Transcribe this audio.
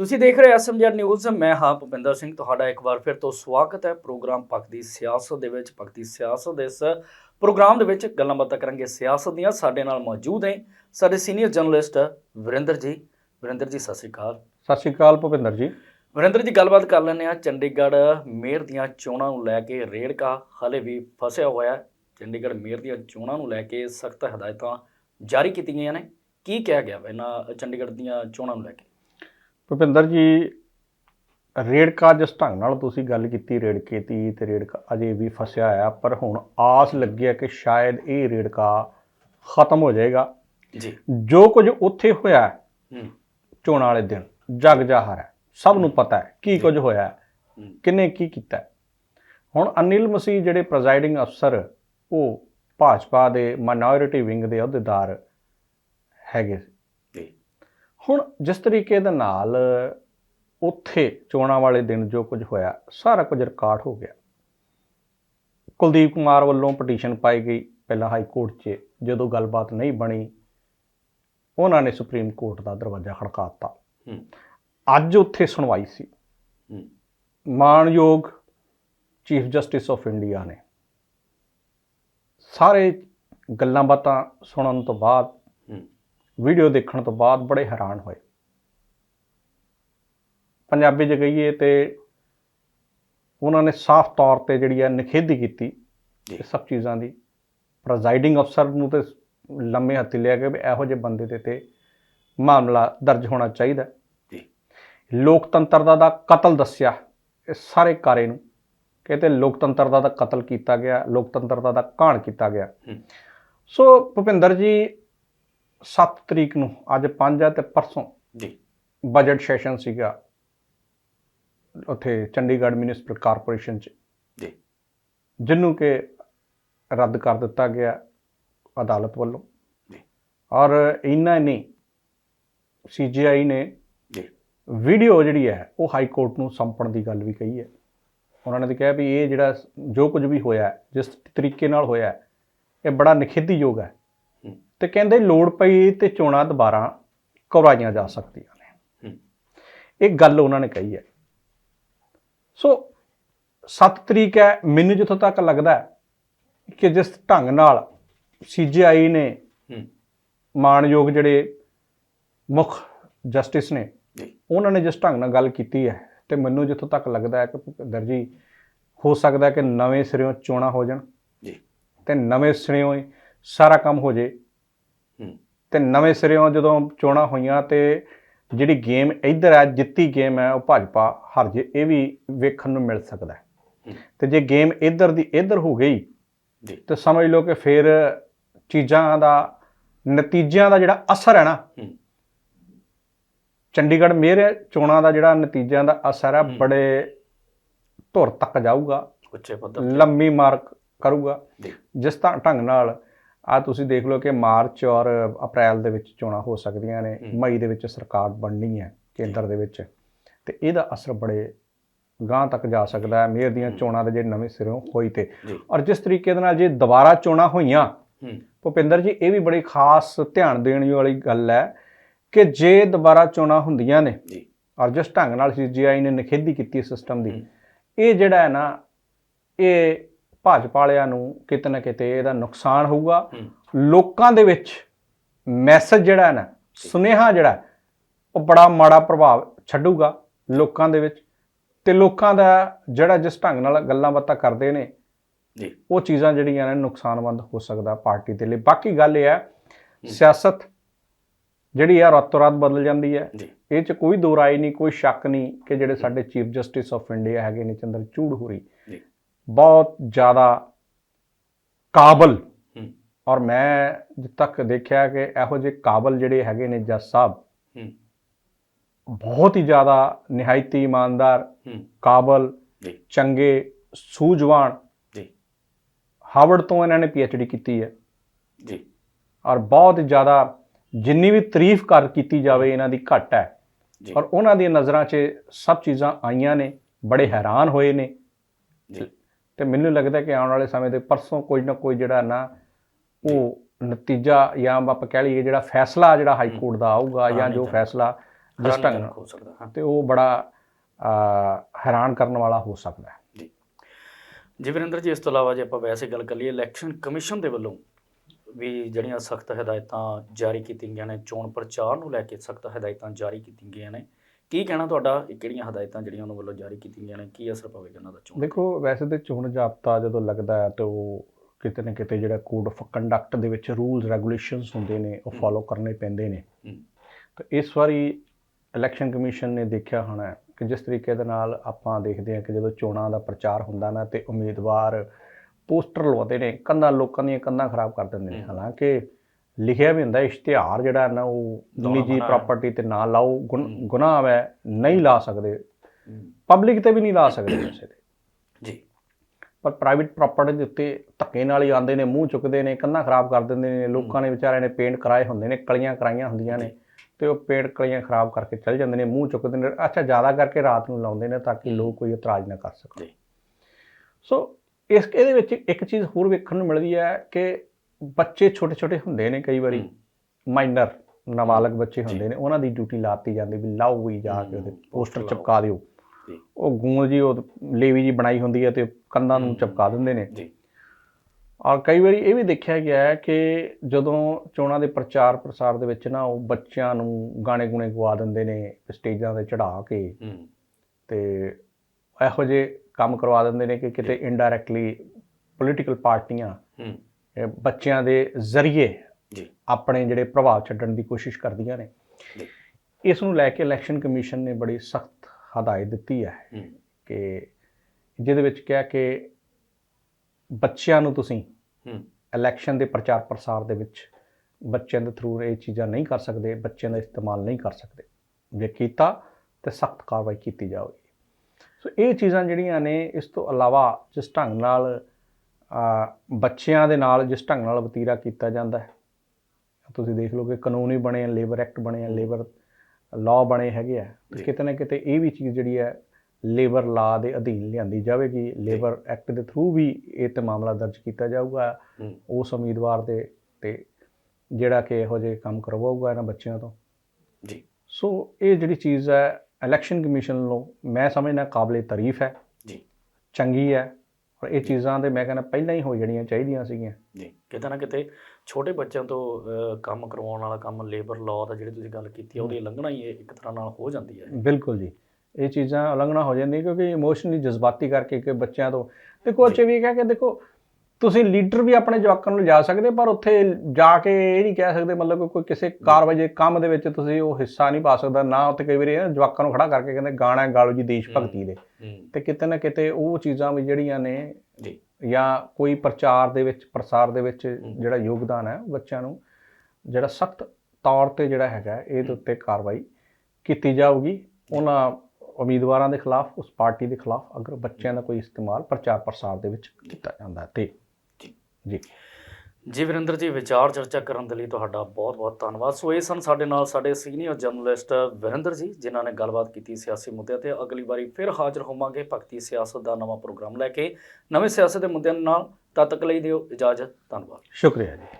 ਤੁਸੀਂ ਦੇਖ ਰਹੇ ਐਸਐਮਜੀਆਰ ਨਿਊਜ਼ ਮੈਂ ਹਾਂ ਭੁਪਿੰਦਰ ਸਿੰਘ। ਤੁਹਾਡਾ ਇੱਕ ਵਾਰ ਫਿਰ ਤੋਂ ਸਵਾਗਤ ਹੈ ਪ੍ਰੋਗਰਾਮ ਪੱਖ ਦੀ ਸਿਆਸਤ ਦੇ ਵਿੱਚ। ਪੱਖ ਦੀ ਸਿਆਸਤ ਦੇ ਇਸ ਪ੍ਰੋਗਰਾਮ ਦੇ ਵਿੱਚ ਗੱਲਾਂ ਬਾਤਾਂ ਕਰਾਂਗੇ ਸਿਆਸਤ ਦੀਆਂ। ਸਾਡੇ ਨਾਲ ਮੌਜੂਦ ਹੈ ਸਾਡੇ ਸੀਨੀਅਰ ਜਰਨਲਿਸਟ ਵਰਿੰਦਰ ਜੀ। ਵਰਿੰਦਰ ਜੀ ਸਤਿ ਸ਼੍ਰੀ ਅਕਾਲ। ਸਤਿ ਸ਼੍ਰੀ ਅਕਾਲ ਭੁਪਿੰਦਰ ਜੀ। ਵਰਿੰਦਰ ਜੀ ਗੱਲਬਾਤ ਕਰ ਲੈਂਦੇ ਆ ਚੰਡੀਗੜ੍ਹ ਮੇਅਰ ਦੀਆਂ ਚੋਣਾਂ ਨੂੰ ਲੈ ਕੇ ਰੇੜਕਾ ਹਲੇ ਵੀ ਫਸਿਆ ਹੋਇਆ ਹੈ। ਚੰਡੀਗੜ੍ਹ ਮੇਅਰ ਦੀਆਂ ਚੋਣਾਂ ਨੂੰ ਲੈ ਕੇ ਸਖਤ ਹਦਾਇਤਾਂ ਜਾਰੀ ਕੀਤੀਆਂ ਗਈਆਂ ਨੇ। ਕੀ ਕਿਹਾ ਗਿਆ ਇਹਨਾਂ ਚੰਡੀਗੜ੍ਹ ਦੀਆਂ ਚੋਣਾਂ ਨੂੰ ਲੈ ਕੇ? ਭੁਪਿੰਦਰ ਜੀ ਰੇੜਕਾ ਜਿਸ ਢੰਗ ਨਾਲ ਤੁਸੀਂ ਗੱਲ ਕੀਤੀ ਰੇੜਕੇ ਦੀ ਤੇ ਰੇੜਕਾ ਅਜੇ ਵੀ ਫਸਿਆ ਆ ਪਰ ਹੁਣ ਆਸ ਲੱਗੀ ਹੈ ਕਿ ਸ਼ਾਇਦ ਇਹ ਰੇੜਕਾ ਖਤਮ ਹੋ ਜਾਏਗਾ। ਜੀ। ਜੋ ਕੁਝ ਉੱਥੇ ਹੋਇਆ ਚੋਣਾਂ ਵਾਲੇ ਦਿਨ ਜਗ ਜਾਹਰ ਹੈ ਸਭ ਨੂੰ ਪਤਾ ਹੈ ਕੀ ਕੁਝ ਹੋਇਆ ਕਿਹਨੇ ਕੀ ਕੀਤਾ। ਹੁਣ ਅਨਿਲ ਮਸੀਹ ਜਿਹੜੇ ਪ੍ਰੈਜ਼ਾਈਡਿੰਗ ਅਫਸਰ ਉਹ ਭਾਜਪਾ ਦੇ ਮਾਈਨੋਰਿਟੀ ਵਿੰਗ ਦੇ ਅਹੁਦੇਦਾਰ ਹੈਗੇ ਹੁਣ ਜਿਸ ਤਰੀਕੇ ਦੇ ਨਾਲ ਉੱਥੇ ਚੋਣਾਂ ਵਾਲੇ ਦਿਨ ਜੋ ਕੁਝ ਹੋਇਆ ਸਾਰਾ ਕੁਝ ਰਿਕਾਰਡ ਹੋ ਗਿਆ। ਕੁਲਦੀਪ ਕੁਮਾਰ ਵੱਲੋਂ ਪਟੀਸ਼ਨ ਪਾਈ ਗਈ ਪਹਿਲਾਂ ਹਾਈ ਕੋਰਟ 'ਚ ਜਦੋਂ ਗੱਲਬਾਤ ਨਹੀਂ ਬਣੀ ਉਹਨਾਂ ਨੇ ਸੁਪਰੀਮ ਕੋਰਟ ਦਾ ਦਰਵਾਜ਼ਾ ਖੜਕਾਤਾ। ਅੱਜ ਉੱਥੇ ਸੁਣਵਾਈ ਸੀ। ਹੂੰ। ਮਾਣਯੋਗ ਚੀਫ ਜਸਟਿਸ ਆਫ ਇੰਡੀਆ ਨੇ। ਸਾਰੇ ਗੱਲਾਂ ਬਾਤਾਂ ਸੁਣਨ ਤੋਂ ਬਾਅਦ ਵੀਡੀਓ ਦੇਖਣ ਤੋਂ ਬਾਅਦ ਬੜੇ ਹੈਰਾਨ ਹੋਏ। ਪੰਜਾਬੀ ਚ ਕਹੀਏ ਤੇ ਉਹਨਾਂ ਨੇ ਸਾਫ਼ ਤੌਰ ਤੇ ਜਿਹੜੀ ਹੈ ਨਿਖੇਧੀ ਕੀਤੀ। ਇਹ ਸਭ ਚੀਜ਼ਾਂ ਦੀ। ਪ੍ਰੈਜ਼ਾਈਡਿੰਗ ਅਫਸਰ ਨੂੰ ਤੇ ਲੰਮੇ ਹੱਥ ਲਿਆ ਕਿ ਵੀ ਇਹੋ ਜਿਹੇ ਬੰਦੇ ਤੇ ਤੇ ਮਾਮਲਾ ਦਰਜ ਹੋਣਾ ਚਾਹੀਦਾ। ਜੀ। ਲੋਕਤੰਤਰ ਦਾ ਦਾ ਕਤਲ ਦੱਸਿਆ ਇਹ ਸਾਰੇ ਕਾਰੇ ਨੂੰ ਕਿ ਤੇ ਲੋਕਤੰਤਰ ਦਾ ਦਾ ਕਤਲ ਕੀਤਾ ਗਿਆ ਲੋਕਤੰਤਰ ਦਾ ਦਾ ਘਾਣ ਕੀਤਾ ਗਿਆ। ਸੋ ਭੁਪਿੰਦਰ ਜੀ 7 ਤਰੀਕ ਨੂੰ ਅੱਜ 5 ਹੈ ਤੇ ਪਰਸੋਂ ਜੀ। ਬਜਟ ਸੈਸ਼ਨ ਸੀਗਾ ਉੱਥੇ ਚੰਡੀਗੜ੍ਹ ਮਿਊਨਿਸਪਲ ਕਾਰਪੋਰੇਸ਼ਨ 'ਚ। ਜੀ। ਜਿਹਨੂੰ ਕਿ ਰੱਦ ਕਰ ਦਿੱਤਾ ਗਿਆ ਅਦਾਲਤ ਵੱਲੋਂ। ਜੀ। ਔਰ ਇੰਨਾ ਹੀ ਨਹੀਂ ਸੀਜੀਆਈ ਨੇ ਜੀ। ਵੀਡੀਓ ਜਿਹੜੀ ਹੈ ਉਹ ਹਾਈ ਕੋਰਟ ਨੂੰ ਸੰਪਣ ਦੀ ਗੱਲ ਵੀ ਕਹੀ ਹੈ। ਉਹਨਾਂ ਨੇ ਤਾਂ ਕਿਹਾ ਵੀ ਇਹ ਜਿਹੜਾ ਜੋ ਕੁਝ ਵੀ ਹੋਇਆ ਜਿਸ ਤਰੀਕੇ ਨਾਲ ਹੋਇਆ ਇਹ ਬੜਾ ਨਿਖੇਧੀਯੋਗ ਹੂੰ। ਤੇ ਕਹਿੰਦੇ ਲੋੜ ਪਈ ਤੇ ਚੋਣਾਂ ਦੁਬਾਰਾ ਕਰਵਾਈਆਂ ਜਾ ਸਕਦੀਆਂ ਨੇ। ਇਹ ਗੱਲ ਉਹਨਾਂ ਨੇ ਕਹੀ ਹੈ। ਸੋ 7 ਤਰੀਕ ਹੈ ਮੈਨੂੰ ਜਿੱਥੋਂ ਤੱਕ ਲੱਗਦਾ ਹੈ ਕਿ ਜਿਸ ਢੰਗ ਨਾਲ ਸੀਜੀਆਈ ਨੇ ਹੂੰ। ਮਾਣਯੋਗ ਜਿਹੜੇ ਮੁੱਖ ਜਸਟਿਸ ਨੇ ਉਹਨਾਂ ਨੇ ਜਿਸ ਢੰਗ ਨਾਲ ਗੱਲ ਕੀਤੀ ਹੈ ਤੇ ਮੈਨੂੰ ਜਿੱਥੋਂ ਤੱਕ ਲੱਗਦਾ ਹੈ ਕਿ ਭੁਪਿੰਦਰ ਜੀ ਹੋ ਸਕਦਾ ਹੈ ਕਿ ਨਵੇਂ ਸਿਰਿਓਂ ਚੋਣਾਂ ਹੋ ਜਾਣ ਜੀ। ਤੇ ਨਵੇਂ ਸਿਰਿਓਂ ਸਾਰਾ ਕੰਮ ਹੋ ਜੇ। ਤੇ ਨਵੇਂ ਸਿਰਿਓਂ ਜਦੋਂ ਚੋਣਾਂ ਹੋਈਆਂ ਤੇ ਜਿਹੜੀ ਗੇਮ ਇੱਧਰ ਹੈ ਜਿੱਤੀ ਗੇਮ ਹੈ ਉਹ ਭਾਜਪਾ ਹਾਰ ਜੇ ਇਹ ਵੀ ਵੇਖਣ ਨੂੰ ਮਿਲ ਸਕਦਾ ਹੈ। ਤੇ ਜੇ ਗੇਮ ਇੱਧਰ ਦੀ ਇੱਧਰ ਹੋ ਗਈ ਜੀ। ਤੇ ਸਮਝ ਲਓ ਕਿ ਫਿਰ ਚੀਜ਼ਾਂ ਦਾ ਨਤੀਜਿਆਂ ਦਾ ਜਿਹੜਾ ਅਸਰ ਹੈ ਨਾ ਚੰਡੀਗੜ੍ਹ ਮੇਅਰ ਚੋਣਾਂ ਦਾ ਜਿਹੜਾ ਨਤੀਜਿਆਂ ਦਾ ਅਸਰ ਹੈ। ਬੜੇ ਧੁਰ ਤੱਕ ਜਾਊਗਾ ਉੱਚੇ ਪੱਧਰ। ਲੰਮੀ ਮਾਰਕ ਕਰੂਗਾ। ਜਿਸ ਤਾਂ ਢੰਗ ਨਾਲ ਆ ਤੁਸੀਂ ਦੇਖ ਲਓ ਕਿ ਮਾਰਚ ਔਰ ਅਪ੍ਰੈਲ ਦੇ ਵਿੱਚ ਚੋਣਾਂ ਹੋ ਸਕਦੀਆਂ ਨੇ। ਮਈ ਦੇ ਵਿੱਚ ਸਰਕਾਰ ਬਣਨੀ ਹੈ ਕੇਂਦਰ ਦੇ ਵਿੱਚ ਤੇ ਇਹਦਾ ਅਸਰ ਬੜੇ ਗਾਂ ਤੱਕ ਜਾ ਸਕਦਾ ਹੈ ਮੇਅਰ ਦੀਆਂ। ਚੋਣਾਂ ਦੇ ਜਿਹੜੇ ਨਵੇਂ ਸਿਰੋਂ ਹੋਈ ਤੇ ਔਰ ਜਿਸ ਤਰੀਕੇ ਦੇ ਨਾਲ ਜੇ ਦੁਬਾਰਾ ਚੋਣਾਂ ਹੋਈਆਂ ਭੁਪਿੰਦਰ ਜੀ ਇਹ ਵੀ ਬੜੀ ਖਾਸ ਧਿਆਨ ਦੇਣ ਵਾਲੀ ਗੱਲ ਹੈ ਕਿ ਜੇ ਦੁਬਾਰਾ ਚੋਣਾਂ ਹੁੰਦੀਆਂ ਨੇ ਜੀ ਔਰ ਜਿਸ ਢੰਗ ਨਾਲ ਸੀਜੀਆਈ ਨੇ ਨਿਖੇਧੀ ਕੀਤੀ ਸਿਸਟਮ ਦੀ। ਇਹ ਜਿਹੜਾ ਹੈ ਨਾ ਇਹ ਭਾਜਪਾ ਵਾਲਿਆਂ ਨੂੰ ਕਿਤੇ ਨਾ ਕਿਤੇ ਇਹਦਾ ਨੁਕਸਾਨ ਹੋਊਗਾ। ਲੋਕਾਂ ਦੇ ਵਿੱਚ ਮੈਸੇਜ ਜਿਹੜਾ ਹੈ ਨਾ ਸੁਨੇਹਾ ਜਿਹੜਾ ਉਹ ਬੜਾ ਮਾੜਾ ਪ੍ਰਭਾਵ ਛੱਡੂਗਾ ਲੋਕਾਂ ਦੇ ਵਿੱਚ। ਤੇ ਲੋਕਾਂ ਦਾ ਜਿਹੜਾ ਜਿਸ ਢੰਗ ਨਾਲ ਗੱਲਾਂ ਬਾਤਾਂ ਕਰਦੇ ਨੇ ਜੀ। ਉਹ ਚੀਜ਼ਾਂ ਜਿਹੜੀਆਂ ਨੇ ਨੁਕਸਾਨਵੰਦ ਹੋ ਸਕਦਾ ਪਾਰਟੀ ਦੇ ਲਈ। ਬਾਕੀ ਗੱਲ ਇਹ ਹੈ ਸਿਆਸਤ ਜਿਹੜੀ ਆ ਰਾਤੋਂ ਰਾਤ ਬਦਲ ਜਾਂਦੀ ਹੈ। ਇਹ ਚ ਕੋਈ ਦੋ ਰਾਏ ਨਹੀਂ ਕੋਈ ਸ਼ੱਕ ਨਹੀਂ ਕਿ ਜਿਹੜੇ ਸਾਡੇ ਚੀਫ ਜਸਟਿਸ ਆਫ ਇੰਡੀਆ ਹੈਗੇ ਨੇ ਚੰਦਰਚੂੜ ਹੋਰੀ ਜੀ। ਬਹੁਤ ਜ਼ਿਆਦਾ ਕਾਬਲ ਔਰ ਮੈਂ ਜਿੱਦ ਤੱਕ ਦੇਖਿਆ ਕਿ ਇਹੋ ਜਿਹੇ ਕਾਬਲ ਜਿਹੜੇ ਹੈਗੇ ਨੇ ਜੱਜ ਸਾਹਿਬ ਬਹੁਤ ਹੀ ਜ਼ਿਆਦਾ ਨਿਹਾਇਤੀ ਇਮਾਨਦਾਰ ਕਾਬਲ ਚੰਗੇ ਸੂਝਵਾਨ ਜੀ। ਹਾਰਵਰਡ ਤੋਂ ਇਹਨਾਂ ਨੇ ਪੀਐਚਡੀ ਕੀਤੀ ਹੈ। ਜੀ। ਔਰ ਬਹੁਤ ਜ਼ਿਆਦਾ ਜਿੰਨੀ ਵੀ ਤਾਰੀਫ ਕਰ ਕੀਤੀ ਜਾਵੇ ਇਹਨਾਂ ਦੀ ਘੱਟ ਹੈ। ਔਰ ਉਹਨਾਂ ਦੀਆਂ ਨਜ਼ਰਾਂ 'ਚ ਸਭ ਚੀਜ਼ਾਂ ਆਈਆਂ ਨੇ ਬੜੇ ਹੈਰਾਨ ਹੋਏ ਨੇ। ਜੀ। ਤੇ ਮੈਨੂੰ ਲੱਗਦਾ ਕਿ ਆਉਣ ਵਾਲੇ ਸਮੇਂ ਦੇ ਪਰਸੋਂ ਕੋਈ ਨਾ ਕੋਈ ਜਿਹੜਾ ਨਾ ਉਹ ਨਤੀਜਾ ਜਾਂ ਆਪਾਂ ਕਹਿ ਲਈਏ ਜਿਹੜਾ ਫੈਸਲਾ ਜਿਹੜਾ ਹਾਈ ਕੋਰਟ ਦਾ ਆਊਗਾ ਜਾਂ ਜੋ ਫੈਸਲਾ ਜਿਸ ਢੰਗ ਨਾਲ ਹੋ ਸਕਦਾ ਤੇ ਉਹ ਬੜਾ ਹੈਰਾਨ ਕਰਨ ਵਾਲਾ ਹੋ ਸਕਦਾ ਹੈ। ਜੀ। ਵਰਿੰਦਰ ਜੀ ਇਸ ਤੋਂ ਇਲਾਵਾ ਜੇ ਆਪਾਂ ਵੈਸੇ ਗੱਲ ਕਰੀਏ ਇਲੈਕਸ਼ਨ ਕਮਿਸ਼ਨ ਦੇ ਵੱਲੋਂ ਵੀ ਜਿਹੜੀਆਂ ਸਖਤ ਹਦਾਇਤਾਂ ਜਾਰੀ ਕੀਤੀਆਂ ਗਈਆਂ ਨੇ ਚੋਣ ਪ੍ਰਚਾਰ ਨੂੰ ਲੈ ਕੇ ਸਖਤ ਹਦਾਇਤਾਂ ਜਾਰੀ ਕੀਤੀਆਂ ਗਈਆਂ ਨੇ ਕੀ ਕਹਿਣਾ ਤੁਹਾਡਾ ਇਹ ਕਿਹੜੀਆਂ ਹਦਾਇਤਾਂ ਜਿਹੜੀਆਂ ਉਹਨਾਂ ਵੱਲੋਂ ਜਾਰੀ ਕੀਤੀਆਂ ਗਈਆਂ ਨੇ ਕੀ ਅਸਰ ਪਵੇਗਾ ਇਹਨਾਂ ਦਾ ਚੋਣ ਦੇਖੋ ਵੈਸੇ ਤੇ ਚੋਣ ਜਾਬਤਾ ਜਦੋਂ ਲੱਗਦਾ ਹੈ ਤੇ ਉਹ ਕਿਤੇ ਨਾ ਕਿਤੇ ਜਿਹੜਾ ਕੋਡ ਆਫ ਕੰਡਕਟ ਦੇ ਵਿੱਚ ਰੂਲਸ ਰੈਗੂਲੇਸ਼ਨਸ ਹੁੰਦੇ ਨੇ ਉਹ। ਫਾਲੋ ਕਰਨੇ ਪੈਂਦੇ ਨੇ। ਤੇ ਇਸ ਵਾਰੀ ਇਲੈਕਸ਼ਨ ਕਮਿਸ਼ਨ ਨੇ ਦੇਖਿਆ ਹੋਣਾ ਕਿ ਜਿਸ ਤਰੀਕੇ ਦੇ ਨਾਲ ਆਪਾਂ ਦੇਖਦੇ ਹਾਂ ਕਿ ਜਦੋਂ ਚੋਣਾਂ ਦਾ ਪ੍ਰਚਾਰ ਹੁੰਦਾ ਨਾ ਤੇ ਉਮੀਦਵਾਰ ਪੋਸਟਰ ਲਵਾਉਂਦੇ ਨੇ ਕੰਧਾਂ ਲੋਕਾਂ ਦੀਆਂ ਕੰਧਾਂ ਖਰਾਬ ਕਰ ਦਿੰਦੇ ਨੇ। ਹਾਲਾਂਕਿ ਲਿਖਿਆ ਵੀ ਹੁੰਦਾ ਇਸ਼ਤਿਹਾਰ ਜਿਹੜਾ ਨਾ ਉਹ ਨਿੱਜੀ। ਪ੍ਰਾਪਰਟੀ ਤੇ ਨਾ ਲਾਓ। ਗੁਨਾਹ ਹੈ ਨਹੀਂ ਲਾ ਸਕਦੇ ਪਬਲਿਕ ਤੇ ਵੀ ਨਹੀਂ ਲਾ ਸਕਦੇ ਵੈਸੇ ਤੇ ਜੀ ਪਰ ਪ੍ਰਾਈਵੇਟ ਪ੍ਰਾਪਰਟੀ ਦੇ ਉੱਤੇ ਧੱਕੇ ਨਾਲ ਹੀ ਆਉਂਦੇ ਨੇ ਮੂੰਹ ਚੁੱਕਦੇ ਨੇ ਕੰਧਾਂ ਖਰਾਬ ਕਰ ਦਿੰਦੇ ਨੇ ਲੋਕਾਂ ਨੇ ਵਿਚਾਰਿਆਂ ਨੇ ਪੇਂਟ ਕਰਾਏ ਹੁੰਦੇ ਨੇ ਕਲੀਆਂ ਕਰਾਈਆਂ ਹੁੰਦੀਆਂ ਨੇ। ਤੇ ਉਹ ਪੇਂਟ ਕਲੀਆਂ ਖਰਾਬ ਕਰਕੇ ਚੱਲ ਜਾਂਦੇ ਨੇ ਮੂੰਹ ਚੁੱਕਦੇ ਨੇ ਅੱਛਾ ਜ਼ਿਆਦਾ ਕਰਕੇ ਰਾਤ ਨੂੰ ਲਾਉਂਦੇ ਨੇ ਤਾਂ ਕਿ ਲੋਕ ਕੋਈ ਇਤਰਾਜ਼ ਨਾ ਕਰ ਸਕਣ। ਸੋ ਇਸ ਇਹਦੇ ਵਿੱਚ ਇੱਕ ਚੀਜ਼ ਹੋਰ ਵੇਖਣ ਨੂੰ ਮਿਲਦੀ ਹੈ ਕਿ ਬੱਚੇ ਛੋਟੇ ਛੋਟੇ ਹੁੰਦੇ ਨੇ ਕਈ ਵਾਰੀ ਮਾਈਨਰ ਨਾਬਾਲਗ ਬੱਚੇ। ਹੁੰਦੇ ਨੇ ਉਹਨਾਂ ਦੀ ਡਿਊਟੀ ਲਾਤੀ ਜਾਂਦੀ ਵੀ ਲਾਓ ਵੀ ਜਾ ਕੇ ਉਹਦੇ ਪੋਸਟਰ। ਚਿਪਕਾ ਦਿਓ। ਉਹ ਗੂੰਜ ਜੀ ਉਹ ਲੇਵੀ ਜੀ ਬਣਾਈ ਹੁੰਦੀ ਹੈ ਤੇ ਕੰਧਾਂ ਨੂੰ। ਚਿਪਕਾ ਦਿੰਦੇ ਨੇ ਜੀ ਔਰ ਕਈ ਵਾਰੀ ਇਹ ਵੀ ਦੇਖਿਆ ਗਿਆ ਹੈ ਕਿ ਜਦੋਂ ਚੋਣਾਂ ਦੇ ਪ੍ਰਚਾਰ ਪ੍ਰਸਾਰ ਦੇ ਵਿੱਚ ਨਾ ਉਹ ਬੱਚਿਆਂ ਨੂੰ ਗਾਣੇ ਗੁਣੇ ਗਵਾ ਦਿੰਦੇ ਨੇ ਸਟੇਜਾਂ ਤੇ ਚੜਾ ਕੇ ਤੇ ਇਹੋ ਜਿਹੇ ਕੰਮ ਕਰਵਾ ਦਿੰਦੇ ਨੇ ਕਿ ਕਿਤੇ ਇਨਡਾਇਰੈਕਟਲੀ ਪੋਲੀਟੀਕਲ ਪਾਰਟੀਆਂ ਬੱਚਿਆਂ ਦੇ ਜ਼ਰੀਏ ਜੀ। ਆਪਣੇ ਜਿਹੜੇ ਪ੍ਰਭਾਵ ਛੱਡਣ ਦੀ ਕੋਸ਼ਿਸ਼ ਕਰਦੀਆਂ ਨੇ। ਇਸ ਨੂੰ ਲੈ ਕੇ ਇਲੈਕਸ਼ਨ ਕਮਿਸ਼ਨ ਨੇ ਬੜੀ ਸਖਤ ਹਦਾਇਤ ਦਿੱਤੀ ਹੈ ਕਿ ਜਿਹਦੇ ਵਿੱਚ ਕਿਹਾ ਕਿ ਬੱਚਿਆਂ ਨੂੰ ਤੁਸੀਂ ਇਲੈਕਸ਼ਨ ਦੇ ਪ੍ਰਚਾਰ ਪ੍ਰਸਾਰ ਦੇ ਵਿੱਚ ਬੱਚਿਆਂ ਦੇ ਥਰੂ ਇਹ ਚੀਜ਼ਾਂ ਨਹੀਂ ਕਰ ਸਕਦੇ ਬੱਚਿਆਂ ਦਾ ਇਸਤੇਮਾਲ ਨਹੀਂ ਕਰ ਸਕਦੇ। ਜੇ ਕੀਤਾ ਤੇ ਸਖਤ ਕਾਰਵਾਈ ਕੀਤੀ ਜਾਵੇਗੀ ਸੋ ਇਹ ਚੀਜ਼ਾਂ ਜਿਹੜੀਆਂ ਨੇ ਇਸ ਤੋਂ ਇਲਾਵਾ ਜਿਸ ਢੰਗ ਨਾਲ ਬੱਚਿਆਂ ਦੇ ਨਾਲ ਜਿਸ ਢੰਗ ਨਾਲ ਵਤੀਰਾ ਕੀਤਾ ਜਾਂਦਾ ਹੈ ਤੁਸੀਂ ਦੇਖ ਲਓ ਕਿ ਕਾਨੂੰਨ ਵੀ ਬਣੇ ਆ ਲੇਬਰ ਐਕਟ ਬਣੇ ਆ ਲੇਬਰ ਲਾਅ ਬਣੇ ਹੈਗੇ ਆ। ਕਿਤੇ ਨਾ ਕਿਤੇ ਇਹ ਵੀ ਚੀਜ਼ ਜਿਹੜੀ ਹੈ ਲੇਬਰ ਲਾਅ ਦੇ ਅਧੀਨ ਲਿਆਂਦੀ ਜਾਵੇਗੀ ਲੇਬਰ ਐਕਟ ਦੇ ਥਰੂ ਵੀ ਇਹ ਤੇ ਮਾਮਲਾ ਦਰਜ ਕੀਤਾ ਜਾਊਗਾ। ਉਸ ਉਮੀਦਵਾਰ ਦੇ ਤੇ ਜਿਹੜਾ ਕਿ ਇਹੋ ਜਿਹੇ ਕੰਮ ਕਰਵਾਊਗਾ ਇਹਨਾਂ ਬੱਚਿਆਂ ਤੋਂ। ਜੀ। ਸੋ ਇਹ ਜਿਹੜੀ ਚੀਜ਼ ਹੈ ਇਲੈਕਸ਼ਨ ਕਮਿਸ਼ਨ ਨੂੰ ਮੈਂ ਸਮਝਦਾ ਕਾਬਲੇ ਤਾਰੀਫ ਹੈ। ਜੀ। ਚੰਗੀ ਹੈ। ਔਰ ਇਹ ਚੀਜ਼ਾਂ ਤੇ ਮੈਂ ਕਹਿੰਦਾ ਪਹਿਲਾਂ ਹੀ ਹੋ ਜਾਣੀਆਂ ਚਾਹੀਦੀਆਂ ਸੀਗੀਆਂ। ਜੀ ਕਿਤੇ ਨਾ ਕਿਤੇ ਛੋਟੇ ਬੱਚਿਆਂ ਤੋਂ ਕੰਮ ਕਰਵਾਉਣ ਵਾਲਾ ਕੰਮ ਲੇਬਰ ਲਾਅ ਦਾ ਜਿਹੜੀ ਤੁਸੀਂ ਗੱਲ ਕੀਤੀ ਹੈ ਉਹਦੀ ਉਲੰਘਣਾ ਹੀ ਇੱਕ ਤਰ੍ਹਾਂ ਨਾਲ ਹੋ ਜਾਂਦੀ ਹੈ। ਬਿਲਕੁਲ ਜੀ। ਇਹ ਚੀਜ਼ਾਂ ਉਲੰਘਣਾ ਹੋ ਜਾਂਦੀ ਕਿਉਂਕਿ ਇਮੋਸ਼ਨਲੀ ਜਜ਼ਬਾਤੀ ਕਰਕੇ ਕਿ ਬੱਚਿਆਂ ਤੋਂ। ਦੇਖੋ ਅੱਛੇ ਵੀ ਕਿਹਾ ਕਿ ਦੇਖੋ ਤੁਸੀਂ ਲੀਡਰ ਵੀ ਆਪਣੇ ਜਵਾਕਾਂ ਨੂੰ ਲਿਜਾ ਸਕਦੇ ਪਰ ਉੱਥੇ ਜਾ ਕੇ ਇਹ ਨਹੀਂ ਕਹਿ ਸਕਦੇ ਮਤਲਬ ਕੋਈ ਕਿਸੇ ਕਾਰਵਾਈ ਦੇ ਕੰਮ ਦੇ ਵਿੱਚ ਤੁਸੀਂ ਉਹ ਹਿੱਸਾ ਨਹੀਂ ਪਾ ਸਕਦਾ ਨਾ ਉੱਥੇ ਕਈ ਵਾਰੀ ਜਵਾਕਾਂ ਨੂੰ ਖੜਾ ਕਰਕੇ ਕਹਿੰਦੇ ਗਾਣਾ ਗਾਲੋ ਜੀ ਦੇਸ਼ ਭਗਤੀ ਦੇ। ਤੇ ਕਿਤੇ ਨਾ ਕਿਤੇ ਉਹ ਚੀਜ਼ਾਂ ਵੀ ਜਿਹੜੀਆਂ ਨੇ ਜੀ। ਜਾਂ ਕੋਈ ਪ੍ਰਚਾਰ ਦੇ ਵਿੱਚ ਪ੍ਰਸਾਰ ਦੇ ਵਿੱਚ ਜਿਹੜਾ ਯੋਗਦਾਨ ਹੈ ਬੱਚਿਆਂ ਨੂੰ ਜਿਹੜਾ ਸਖਤ ਤੌਰ ਤੇ ਜਿਹੜਾ ਹੈਗਾ ਇਹਦੇ ਉੱਤੇ ਕਾਰਵਾਈ ਕੀਤੀ ਜਾਊਗੀ। ਉਹਨਾਂ ਉਮੀਦਵਾਰਾਂ ਦੇ ਖਿਲਾਫ ਉਸ ਪਾਰਟੀ ਦੇ ਖਿਲਾਫ ਅਗਰ ਬੱਚਿਆਂ ਦਾ ਕੋਈ ਇਸਤੇਮਾਲ ਪ੍ਰਚਾਰ ਪ੍ਰਸਾਰ ਦੇ ਵਿੱਚ ਕੀਤਾ ਜਾਂਦਾ ਤੇ ਜੀ। ਜੀ ਵਰਿੰਦਰ ਜੀ ਵਿਚਾਰ ਚਰਚਾ ਕਰਨ ਦੇ ਲਈ ਤੁਹਾਡਾ ਬਹੁਤ-ਬਹੁਤ ਧੰਨਵਾਦ। ਸੋ ਇਹ ਸਨ ਸਾਡੇ ਨਾਲ ਸਾਡੇ ਸੀਨੀਅਰ ਜਰਨਲਿਸਟ ਵਰਿੰਦਰ ਜੀ ਜਿਨ੍ਹਾਂ ਨੇ ਗੱਲਬਾਤ ਕੀਤੀ ਸਿਆਸੀ ਮੁੱਦਿਆਂ ਤੇ। ਅਗਲੀ ਵਾਰੀ ਫਿਰ ਹਾਜ਼ਰ ਹੋਵਾਂਗੇ ਭਗਤੀ ਸਿਆਸਤ ਦਾ ਨਵਾਂ ਪ੍ਰੋਗਰਾਮ ਲੈ ਕੇ। ਨਵੇਂ ਸਿਆਸਤ ਦੇ ਮੁੱਦਿਆਂ ਨਾਲ ਤਦ ਤੱਕ ਲਈ ਦਿਓ ਇਜਾਜ਼ਤ। ਧੰਨਵਾਦ। ਸ਼ੁਕਰੀਆ ਜੀ।